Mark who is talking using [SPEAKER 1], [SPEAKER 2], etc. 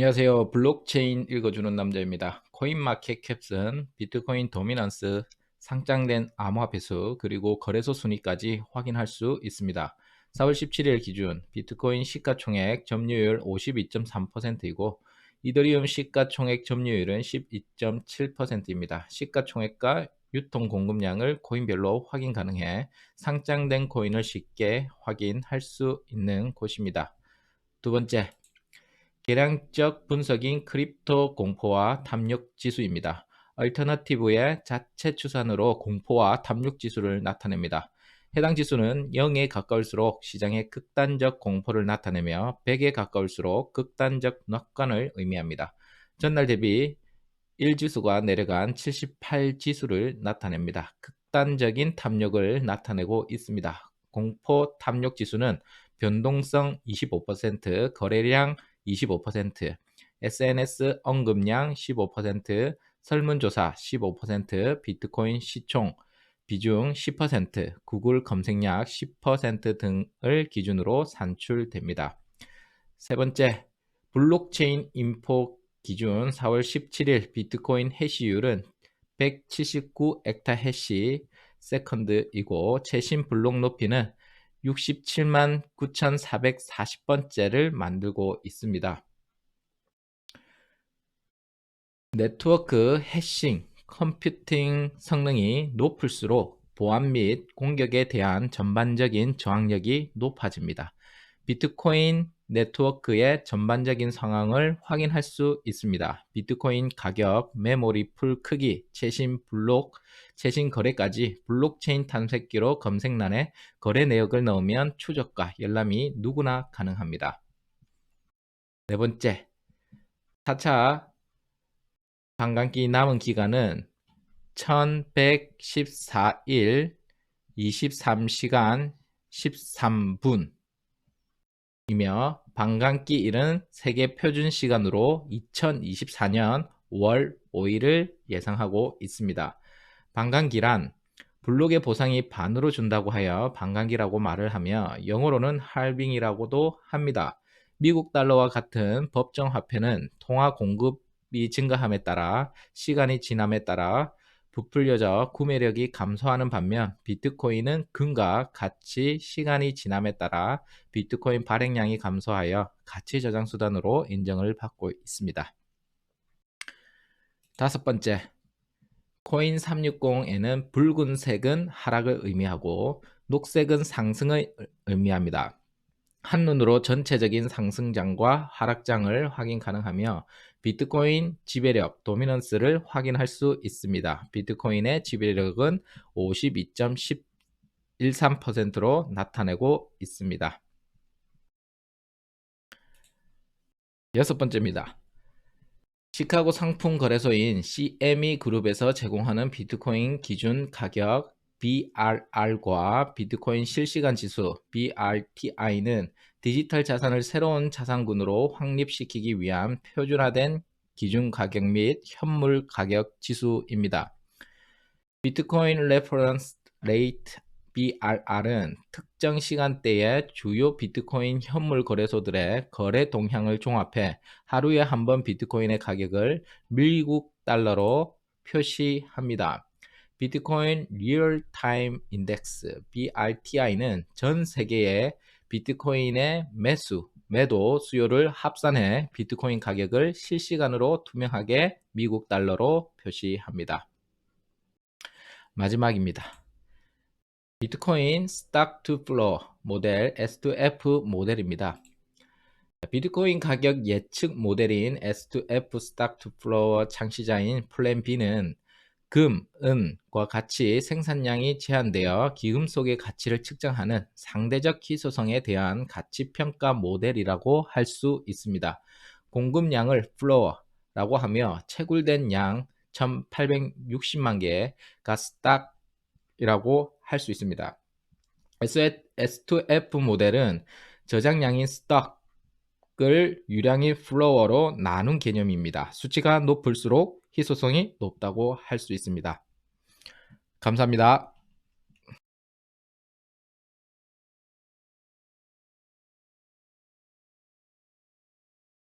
[SPEAKER 1] 안녕하세요. 블록체인 읽어주는 남자입니다. 코인마켓 캡슨, 비트코인 도미넌스, 상장된 암호화폐수, 그리고 거래소 순위까지 확인할 수 있습니다. 4월 17일 기준 비트코인 시가총액 점유율 52.3%이고 이더리움 시가총액 점유율은 12.7%입니다. 시가총액과 유통 공급량을 코인별로 확인 가능해 상장된 코인을 쉽게 확인할 수 있는 곳입니다. 두 번째, 계량적 분석인 크립토 공포와 탐욕 지수입니다. 얼터너티브의 자체 추산으로 공포와 탐욕 지수를 나타냅니다. 해당 지수는 0에 가까울수록 시장의 극단적 공포를 나타내며 100에 가까울수록 극단적 낙관을 의미합니다. 전날 대비 1지수가 내려간 78지수를 나타냅니다. 극단적인 탐욕을 나타내고 있습니다. 공포 탐욕 지수는 변동성 25%, 거래량 25%, SNS 언급량 15%, 설문조사 15%, 비트코인 시총 비중 10%, 구글 검색량 10% 등을 기준으로 산출됩니다. 세 번째, 블록체인 인포 기준 4월 17일 비트코인 해시율은 179 엑타 해시 세컨드이고 최신 블록 높이는 67만 9,440번째를 만들고 있습니다. 네트워크 해싱, 컴퓨팅 성능이 높을수록 보안 및 공격에 대한 전반적인 저항력이 높아집니다. 비트코인 네트워크의 전반적인 상황을 확인할 수 있습니다. 비트코인 가격, 메모리 풀 크기, 최신 블록, 최신 거래까지 블록체인 탐색기로 검색란에 거래 내역을 넣으면 추적과 열람이 누구나 가능합니다. 네 번째, 4차 반감기 남은 기간은 1114일 23시간 13분 이며 반감기일은 세계 표준 시간으로 2024년 5월 5일을 예상하고 있습니다. 반감기란 블록의 보상이 반으로 준다고 하여 반감기라고 말을 하며 영어로는 할빙이라고도 합니다. 미국 달러와 같은 법정 화폐는 통화 공급이 증가함에 따라 시간이 지남에 따라 부풀려져 구매력이 감소하는 반면 비트코인은 금과 같이 시간이 지남에 따라 비트코인 발행량이 감소하여 가치 저장 수단으로 인정을 받고 있습니다. 다섯 번째, 코인 360에는 붉은색은 하락을 의미하고 녹색은 상승을 의미합니다. 한눈으로 전체적인 상승장과 하락장을 확인 가능하며 비트코인 지배력 도미넌스를 확인할 수 있습니다. 비트코인의 지배력은 52.13%로 나타내고 있습니다. 여섯 번째입니다. 시카고 상품 거래소인 CME 그룹에서 제공하는 비트코인 기준 가격 BRR과 비트코인 실시간 지수 BRTI는 디지털 자산을 새로운 자산군으로 확립시키기 위한 표준화된 기준 가격 및 현물 가격 지수입니다. 비트코인 레퍼런스 레이트 BRR은 특정 시간대에 주요 비트코인 현물 거래소들의 거래 동향을 종합해 하루에 한 번 비트코인의 가격을 미국 달러로 표시합니다. 비트코인 리얼타임 인덱스 BRTI는 전 세계의 비트코인의 매수, 매도 수요를 합산해 비트코인 가격을 실시간으로 투명하게 미국 달러로 표시합니다. 마지막입니다. 비트코인 스탁 투 플로 모델 S2F 모델입니다. 비트코인 가격 예측 모델인 S2F 스탁 투 플로어 창시자인 플랜 B는 금, 은과 같이 생산량이 제한되어 기금 속의 가치를 측정하는 상대적 희소성에 대한 가치 평가 모델이라고 할 수 있습니다. 공급량을 플로어라고 하며 채굴된 양 1860만 개가 스탁이라고 할 수 있습니다. S2F 모델은 저장량인 스탁 을 유량인 플로어로 나눈 개념입니다. 수치가 높을수록 희소성이 높다고 할 수 있습니다. 감사합니다.